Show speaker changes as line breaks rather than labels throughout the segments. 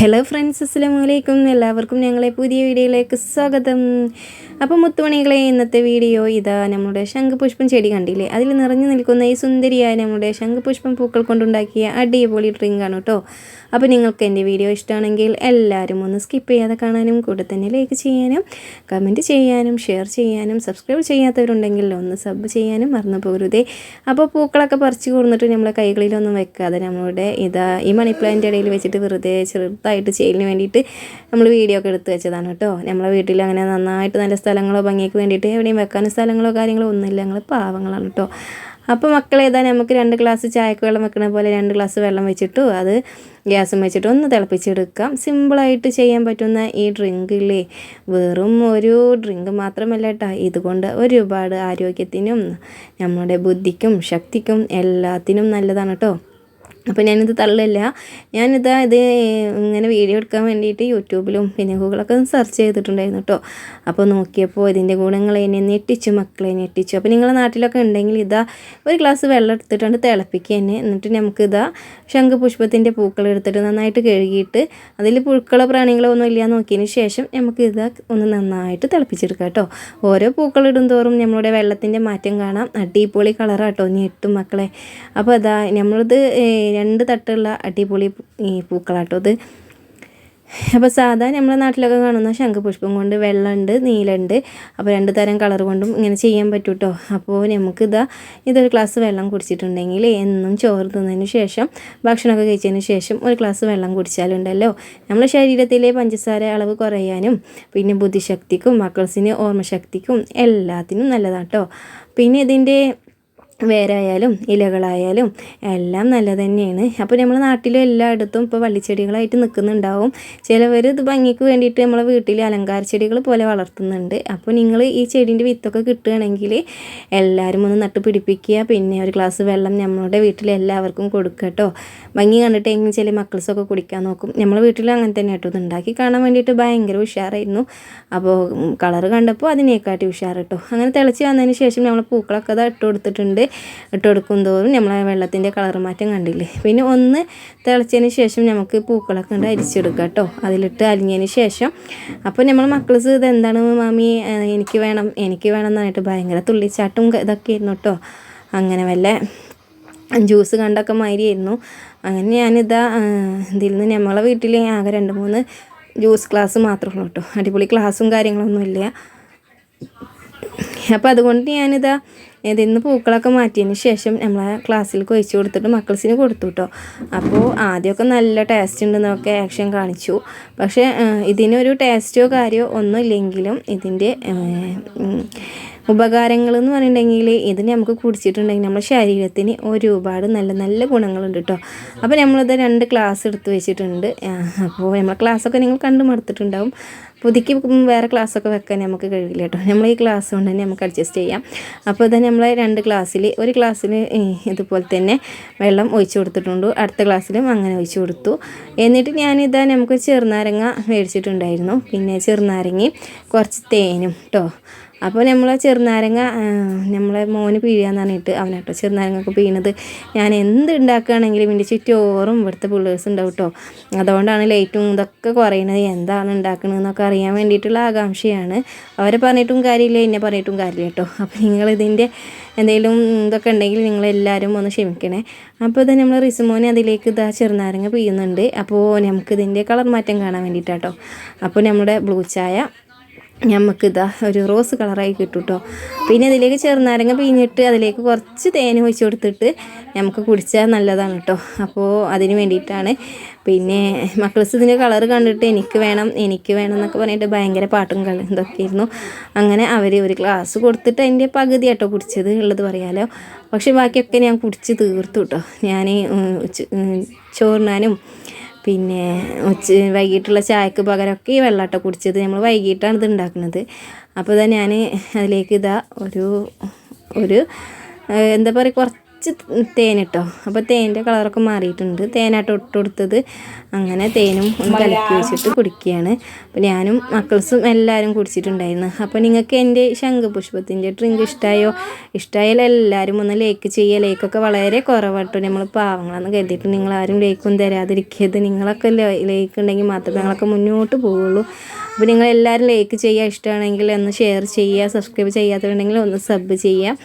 Hello friends അസ്സലാമു അലൈക്കും എല്ലാവർക്കും ഞങ്ങളെ പുതിയ വീഡിയോയിലേക്ക് സ്വാഗതം. അപ്പോൾ മുത്തുമണികളെ ഇന്നത്തെ വീഡിയോ ഇതാ നമ്മുടെ ശംഖുപുഷ്പം ചെടി കണ്ടില്ലേ? അതിൽ നിറഞ്ഞു നിൽക്കുന്ന ഈ സുന്ദരിയായ നമ്മുടെ ശംഖുപുഷ്പം പൂക്കൾ കൊണ്ടുണ്ടാക്കിയ അടിപൊളി ഡ്രിങ്ക് ആണ് കേട്ടോ അപ്പോൾ നിങ്ങൾക്ക് എന്റെ വീഡിയോ ഇഷ്ടമാണെങ്കിൽ എല്ലാവരും ഒന്ന് സ്കിപ്പ് ചെയ്യാതെ കാണാനും കൂടെ തന്നെ ലൈക്ക് ചെയ്യാനും കമന്റ് ചെയ്യാനും ഷെയർ ചെയ്യാനും സബ്സ്ക്രൈബ് ചെയ്യാത്തവരുണ്ടെങ്കിൽ ഒന്ന് സബ് ചെയ്യാനും മറന്നു പോകരുതേ. അപ്പോൾ പൂക്കളൊക്കെ പറിച്ചു കൊടുത്തിട്ട് നമ്മളെ കൈകളിലൊന്നും വെക്കാതെ നമ്മളുടെ ഇതാ ഈ മണി പ്ലാന്റ് ഇടയിൽ വെച്ചിട്ട് വെറുതെ ചെറുതായിട്ട് ചെയ്യലിന് വേണ്ടിയിട്ട് നമ്മൾ വീഡിയോ ഒക്കെ എടുത്ത് വെച്ചതാണ് കേട്ടോ നമ്മളെ വീട്ടിൽ അങ്ങനെ നന്നായിട്ട് നല്ല സ്ഥലങ്ങളോ ഭംഗിക്ക് വേണ്ടിയിട്ട് എവിടെയും വെക്കാനും സ്ഥലങ്ങളോ കാര്യങ്ങളോ ഒന്നുമില്ല. ഞങ്ങൾ പാവങ്ങളാണ് കേട്ടോ അപ്പോൾ മക്കളെ ഏതാ നമുക്ക് രണ്ട് ഗ്ലാസ് ചായക്ക് വെള്ളം വെക്കണ പോലെ രണ്ട് ഗ്ലാസ് വെള്ളം വെച്ചിട്ടു അത് ഗ്യാസും വെച്ചിട്ട് ഒന്ന് തിളപ്പിച്ചെടുക്കാം. സിമ്പിളായിട്ട് ചെയ്യാൻ പറ്റുന്ന ഈ ഡ്രിങ്കില്ലേ വെറും ഒരു ഡ്രിങ്ക് മാത്രമല്ല കേട്ടോ ഇതുകൊണ്ട് ഒരുപാട് ആരോഗ്യത്തിനും നമ്മുടെ ബുദ്ധിക്കും ശക്തിക്കും എല്ലാത്തിനും നല്ലതാണ് കേട്ടോ അപ്പോൾ ഞാനിത് തള്ളില്ല ഞാനിതാ ഇത് ഇങ്ങനെ വീഡിയോ എടുക്കാൻ വേണ്ടിയിട്ട് യൂട്യൂബിലും പിന്നെ ഗൂഗിളൊക്കെ സെർച്ച് ചെയ്തിട്ടുണ്ടായിരുന്നു കേട്ടോ അപ്പോൾ നോക്കിയപ്പോൾ ഇതിന്റെ ഗുണങ്ങൾ എന്നെ ഞെട്ടിച്ചു മക്കളെ ഞെട്ടിച്ചു. അപ്പോൾ നിങ്ങളുടെ നാട്ടിലൊക്കെ ഉണ്ടെങ്കിൽ ഇതാ ഒരു ഗ്ലാസ് വെള്ളം എടുത്തിട്ടുണ്ട് തിളപ്പിക്കുക തന്നെ എന്നിട്ട് നമുക്കിതാ ശംഖുപുഷ്പത്തിന്റെ പൂക്കൾ എടുത്തിട്ട് നന്നായിട്ട് കഴുകിയിട്ട് അതിൽ പുഴുക്കളോ പ്രാണികളോ ഒന്നും ഇല്ല നോക്കിയതിന് ശേഷം നമുക്ക് ഒന്ന് നന്നായിട്ട് തിളപ്പിച്ചെടുക്കാം കേട്ടോ ഓരോ പൂക്കൾ ഇടും തോറും നമ്മളുടെ വെള്ളത്തിന്റെ മാറ്റം കാണാം. അടിപൊളി കളറാട്ടോ ഞെട്ടും മക്കളെ. അപ്പോൾ അതാ നമ്മളിത് രണ്ട് തട്ടുള്ള അടിപൊളി പൂക്കളാട്ടോ ഇത്. അപ്പോൾ സാധാ നമ്മുടെ നാട്ടിലൊക്കെ കാണുന്ന ശംഖുപുഷ്പം കൊണ്ട് വെള്ളമുണ്ട് നീലുണ്ട്. അപ്പോൾ രണ്ട് തരം കളർ കൊണ്ടും ഇങ്ങനെ ചെയ്യാൻ പറ്റും കേട്ടോ അപ്പോൾ നമുക്കിതാ ഇതൊരു ഗ്ലാസ് വെള്ളം കുടിച്ചിട്ടുണ്ടെങ്കിൽ എന്നും ചോറ് തിന്നതിന് ശേഷം ഭക്ഷണമൊക്കെ കഴിച്ചതിന് ശേഷം ഒരു ഗ്ലാസ് വെള്ളം കുടിച്ചാലുണ്ടല്ലോ. നമ്മുടെ ശരീരത്തിലെ പഞ്ചസാര അളവ് കുറയാനും പിന്നെ ബുദ്ധിശക്തിക്കും മക്കൾസിന് ഓർമ്മശക്തിക്കും എല്ലാത്തിനും നല്ലതാണ് കേട്ടോ പിന്നെ ഇതിന്റെ വേരായാലും ഇലകളായാലും എല്ലാം നല്ല തന്നെയാണ് അപ്പോൾ നമ്മൾ നാട്ടിലും എല്ലായിടത്തും ഇപ്പോൾ വള്ളിച്ചെടികളായിട്ട് നിൽക്കുന്നുണ്ടാവും ചിലവർ ഇത് ഭംഗിക്ക് വേണ്ടിയിട്ട് നമ്മളെ വീട്ടിൽ അലങ്കാര ചെടികൾ പോലെ വളർത്തുന്നുണ്ട്. അപ്പോൾ നിങ്ങൾ ഈ ചെടീന്റെ വിത്തൊക്കെ കിട്ടുകയാണെങ്കിൽ എല്ലാവരും ഒന്ന് നട്ട് പിടിപ്പിക്കുക. പിന്നെ ഒരു ഗ്ലാസ് വെള്ളം നമ്മളുടെ വീട്ടിൽ എല്ലാവർക്കും കൊടുക്കുക കേട്ടോ ഭംഗി കണ്ടിട്ട് എങ്ങനെ ചില മക്കൾസൊക്കെ കുടിക്കാൻ നോക്കും. നമ്മളെ വീട്ടിൽ അങ്ങനെ തന്നെ കേട്ടോ ഇത് ഉണ്ടാക്കി കാണാൻ വേണ്ടിയിട്ട് ഭയങ്കര ഉഷാറായിരുന്നു. അപ്പോൾ കളറ് കണ്ടപ്പോൾ അതിനേക്കാട്ടി ഉഷാറ് കേട്ടോ അങ്ങനെ തിളച്ച് വന്നതിന് ശേഷം നമ്മൾ പൂക്കളൊക്കെ അത് ഇട്ട് കൊടുത്തിട്ടുണ്ട്. ഇട്ട് കൊടുക്കും തോറും നമ്മൾ ആ വെള്ളത്തിന്റെ കളർ മാറ്റം കണ്ടില്ലേ? പിന്നെ ഒന്ന് തിളച്ചതിന് ശേഷം നമുക്ക് പൂക്കളൊക്കെ ഉണ്ട് അരിച്ചെടുക്കാം കേട്ടോ. അതിലിട്ട് അലിഞ്ഞതിന് ശേഷം. അപ്പോൾ നമ്മൾ മക്കൾസ് ഇതെന്താണ് മാമി എനിക്ക് വേണം എനിക്ക് വേണം എന്ന് പറഞ്ഞിട്ട് ഭയങ്കര തുള്ളിച്ചാട്ടും ഇതൊക്കെ ആയിരുന്നു കേട്ടോ. അങ്ങനെ വല്ല ജ്യൂസ് കണ്ടൊക്കെ മാതിരിയായിരുന്നു. അങ്ങനെ ഞാനിതാ ഇതിൽ നിന്ന് നമ്മളെ വീട്ടിൽ ആകെ രണ്ട് മൂന്ന് ജ്യൂസ് ക്ലാസ് മാത്രമേ ഉള്ളൂ കേട്ടോ. അടിപൊളി ക്ലാസ്സും കാര്യങ്ങളൊന്നുമില്ല. അപ്പോൾ അതുകൊണ്ട് ഞാനിതാ ഇതിന്ന് പൂക്കളൊക്കെ മാറ്റിയതിന് ശേഷം നമ്മളെ ക്ലാസ്സിൽ ഒഴിച്ചു കൊടുത്തിട്ട് മക്കൾസിന് കൊടുത്തു കേട്ടോ അപ്പോൾ ആദ്യമൊക്കെ നല്ല ടേസ്റ്റ് ഉണ്ടെന്നൊക്കെ ആക്ഷൻ കാണിച്ചു. പക്ഷേ ഇതിനൊരു ടേസ്റ്റോ കാര്യമോ ഒന്നും ഇല്ലെങ്കിലും ഇതിന്റെ ഉപകാരങ്ങൾ എന്ന് പറഞ്ഞിട്ടുണ്ടെങ്കിൽ ഇത് നമുക്ക് കുടിച്ചിട്ടുണ്ടെങ്കിൽ നമ്മുടെ ശരീരത്തിന് ഒരുപാട് നല്ല നല്ല ഗുണങ്ങളുണ്ട് കേട്ടോ അപ്പോൾ നമ്മളിത് രണ്ട് ക്ലാസ് എടുത്ത് വെച്ചിട്ടുണ്ട്. അപ്പോൾ നമ്മളെ ക്ലാസ്സൊക്കെ നിങ്ങൾ കണ്ടു മടുത്തിട്ടുണ്ടാവും പുതുക്കി വേറെ ക്ലാസ്സൊക്കെ വെക്കാൻ നമുക്ക് കഴിയില്ല കേട്ടോ. നമ്മൾ ഈ ക്ലാസ് കൊണ്ട് തന്നെ നമുക്ക് അഡ്ജസ്റ്റ് ചെയ്യാം. അപ്പോൾ തന്നെ നമ്മൾ രണ്ട് ക്ലാസ്സിൽ ഒരു ക്ലാസ്സിൽ ഇതുപോലെ തന്നെ വെള്ളം ഒഴിച്ചു കൊടുത്തിട്ടുണ്ട്. അടുത്ത ക്ലാസ്സിലും അങ്ങനെ ഒഴിച്ചു കൊടുത്തു. എന്നിട്ട് ഞാനിതാ നമുക്ക് ചെറുനാരങ്ങ മേടിച്ചിട്ടുണ്ടായിരുന്നു. പിന്നെ ചെറുനാരങ്ങയും കുറച്ച് തേനും കേട്ടോ അപ്പോൾ നമ്മൾ ചെറുനാരങ്ങ നമ്മളെ മോന് പിഴിയാന്ന് പറഞ്ഞിട്ട് അവനാട്ടോ ചെറുനാരങ്ങൊക്കെ പിഴിയണത് ഞാൻ എന്ത് ഉണ്ടാക്കുകയാണെങ്കിലും എന്റെ ചുറ്റോറും ഇവിടുത്തെ പിള്ളേഴ്സ് ഉണ്ടാവും കേട്ടോ അതുകൊണ്ടാണ് ലൈറ്റും ഇതൊക്കെ കുറയുന്നത് എന്താണ് ഉണ്ടാക്കണതെന്നൊക്കെ അറിയാൻ വേണ്ടിയിട്ടുള്ള ആകാംക്ഷയാണ്. അവരെ പറഞ്ഞിട്ടും കാര്യമില്ല എന്നെ പറഞ്ഞിട്ടും കാര്യമില്ല കേട്ടോ അപ്പോൾ നിങ്ങളിതിന്റെ എന്തെങ്കിലും ഇതൊക്കെ ഉണ്ടെങ്കിൽ നിങ്ങളെല്ലാവരും ഒന്ന് ക്ഷമിക്കണേ. അപ്പോൾ ഇത് നമ്മൾ റിസുമോനെ അതിലേക്ക് ഇതാ ചെറുനാരങ്ങ പിയ്യുന്നുണ്ട് അപ്പോൾ നമുക്കിതിന്റെ കളർ മാറ്റം കാണാൻ വേണ്ടിയിട്ടാട്ടോ. അപ്പോൾ നമ്മുടെ ബ്ലൂ ചായ നമുക്കിതാ ഒരു റോസ് കളറായി കിട്ടും കേട്ടോ പിന്നെ അതിലേക്ക് ചെറുനാരങ്ങ പിഴിഞ്ഞിട്ട് അതിലേക്ക് കുറച്ച് തേൻ ഒഴിച്ച് കൊടുത്തിട്ട് നമുക്ക് കുടിച്ചാൽ നല്ലതാണ് കേട്ടോ അപ്പോൾ അതിന് വേണ്ടിയിട്ടാണ്. പിന്നെ മക്കൾസ് ഇതിന്റെ കളർ കണ്ടിട്ട് എനിക്ക് വേണം എനിക്ക് വേണം എന്നൊക്കെ പറഞ്ഞിട്ട് ഭയങ്കര പാട്ടും കളി ഇതൊക്കെയായിരുന്നു. അങ്ങനെ അവർ ഒരു ഗ്ലാസ് കൊടുത്തിട്ട് അതിന്റെ പകുതി കേട്ടോ കുടിച്ചത് ഉള്ളത് പറയാലോ. പക്ഷേ ബാക്കിയൊക്കെ ഞാൻ കുടിച്ച് തീർത്തു കേട്ടോ ഞാൻ ചോറിനാനും പിന്നെ ഉച്ച വൈകിട്ടുള്ള ചായക്ക് പകരമൊക്കെ ഈ വെള്ളാട്ട കുടിച്ചത് നമ്മൾ വൈകിട്ടാണ് ഇത് ഉണ്ടാക്കുന്നത്. അപ്പോൾ ഇതാ ഞാൻ അതിലേക്ക് ഇതാ ഒരു ഒരു എന്താ പറയുക കുറച്ച് കുറച്ച് തേനിട്ടോ. അപ്പോൾ തേനിന്റെ കളറൊക്കെ മാറിയിട്ടുണ്ട്. തേനായിട്ട് ഇട്ട് കൊടുത്തത്. അങ്ങനെ തേനും ഒന്ന് കലക്കി വെച്ചിട്ട് കുടിക്കുകയാണ്. അപ്പോൾ ഞാനും മക്കൾസും എല്ലാവരും കുടിച്ചിട്ടുണ്ടായിരുന്നു. അപ്പോൾ നിങ്ങൾക്ക് എന്റെ ശംഖുപുഷ്പത്തിന്റെ ഡ്രിങ്ക് ഇഷ്ടമായോ ഇഷ്ടമായാലും എല്ലാവരും ഒന്ന് ലേക്ക് ചെയ്യുക. ലേക്കൊക്കെ വളരെ കുറവാട്ടോ. നമ്മൾ പാവങ്ങളാണെന്ന് കരുതിയിട്ട് നിങ്ങൾ ആരും ലേക്കൊന്നും തരാതിരിക്കരുത്. നിങ്ങളൊക്കെ ലേക്ക് ഉണ്ടെങ്കിൽ മാത്രമേ ഞങ്ങളൊക്കെ മുന്നോട്ട് പോവുള്ളൂ. അപ്പോൾ നിങ്ങൾ എല്ലാവരും ലൈക്ക് ചെയ്യുക. ഇഷ്ടമാണെങ്കിൽ ഒന്ന് ഷെയർ ചെയ്യുക. സബ്സ്ക്രൈബ് ചെയ്യാത്തതുണ്ടെങ്കിൽ ഒന്ന് സബ് ചെയ്യുക.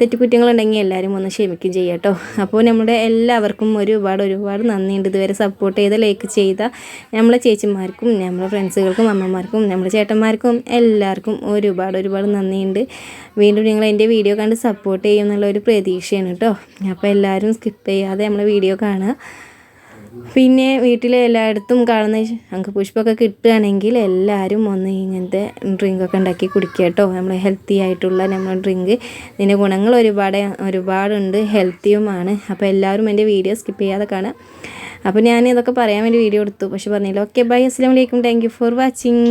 തെറ്റുകുറ്റങ്ങളുണ്ടെങ്കിൽ എല്ലാവരും ഒന്ന് ക്ഷമിക്കും ചെയ്യാം കേട്ടോ. അപ്പോൾ നമ്മുടെ എല്ലാവർക്കും ഒരുപാട് ഒരുപാട് നന്ദിയുണ്ട്. ഇതുവരെ സപ്പോർട്ട് ചെയ്ത ലൈക്ക് ചെയ്ത നമ്മളെ ചേച്ചിമാർക്കും നമ്മളെ ഫ്രണ്ട്സുകൾക്കും അമ്മമാർക്കും നമ്മളെ ചേട്ടന്മാർക്കും എല്ലാവർക്കും ഒരുപാട് ഒരുപാട് നന്ദിയുണ്ട്. വീണ്ടും നിങ്ങൾ എന്റെ വീഡിയോ കണ്ട് സപ്പോർട്ട് ചെയ്യും എന്നുള്ള ഒരു പ്രതീക്ഷയാണ് കേട്ടോ. അപ്പോൾ എല്ലാവരും സ്കിപ്പ് ചെയ്യാതെ നമ്മളെ വീഡിയോ കാണുക. പിന്നെ വീട്ടിലെ എല്ലായിടത്തും കാണുന്ന നമുക്ക് പുഷ്പമൊക്കെ കിട്ടുകയാണെങ്കിൽ എല്ലാവരും ഒന്ന് ഇങ്ങനത്തെ ഡ്രിങ്കൊക്കെ ഉണ്ടാക്കി കുടിക്കുക കേട്ടോ. നമ്മൾ ഹെൽത്തി ആയിട്ടുള്ള നമ്മൾ ഡ്രിങ്ക് ഇതിന്റെ ഗുണങ്ങൾ ഒരുപാട് ഒരുപാടുണ്ട്. ഹെൽത്തിയുമാണ് അപ്പോൾ എല്ലാവരും എന്റെ വീഡിയോ സ്കിപ്പ് ചെയ്യാതെ കാണാം അപ്പോൾ ഞാൻ ഇതൊക്കെ പറയാൻ വേണ്ടി വീഡിയോ എടുത്തു. പക്ഷെ പറഞ്ഞില്ല. ഓക്കെ ബൈ അസ്സാം വലൈക്കും താങ്ക് യു ഫോർ വാച്ചിങ്